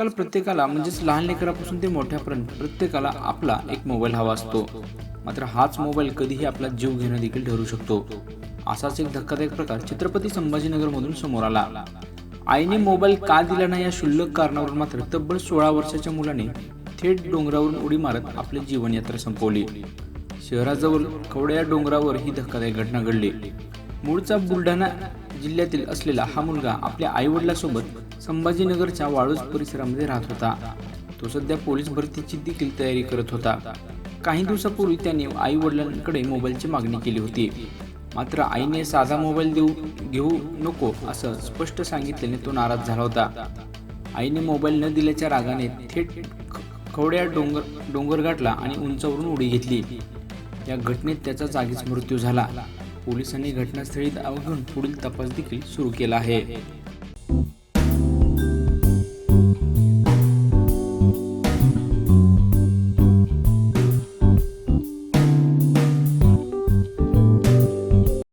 आजकाल प्रत्येकाला म्हणजेच लहान लेकरापासून ते मोठ्यापर्यंत प्रत्येकाला आपला एक मोबाईल हवा असतो. मात्र हाच मोबाईल कधीही आपला जीव घेणं देखील ठरू शकतो. असाच एक धक्कादायक प्रकार छत्रपती संभाजीनगरमधून समोर आला. आईने मोबाईल का दिला नाही या क्षुल्लक कारणावरून मात्र तब्बल सोळा वर्षाच्या मुलाने थेट डोंगरावरून उडी मारत आपली जीवनयात्रा संपवली. शहराजवळ कवड्या डोंगरावर ही धक्कादायक घटना घडली. मूळचा बुलढाणा जिल्ह्यातील असलेला हा मुलगा आपल्या आईवडिलासोबत संभाजीनगरच्या वाळूज परिसरामध्ये राहत होता. तो सध्या पोलीस भरतीची देखील तयारी करत होता. काही दिवसापूर्वी त्याने आई वडिलांकडे मोबाईलची मागणी केली होती. मात्र आईने साधा मोबाईल देऊ घेऊ नको असं स्पष्ट सांगितल्याने तो नाराज झाला होता. आईने मोबाईल न दिल्याच्या रागाने थेट खवड्या डोंगर डोंगर गाठला आणि उंचावरून उडी घेतली. या घटनेत त्याचा जागीच मृत्यू झाला. पोलिसांनी घटनास्थळी धाव घेऊन पुढील तपास देखील सुरू केला आहे.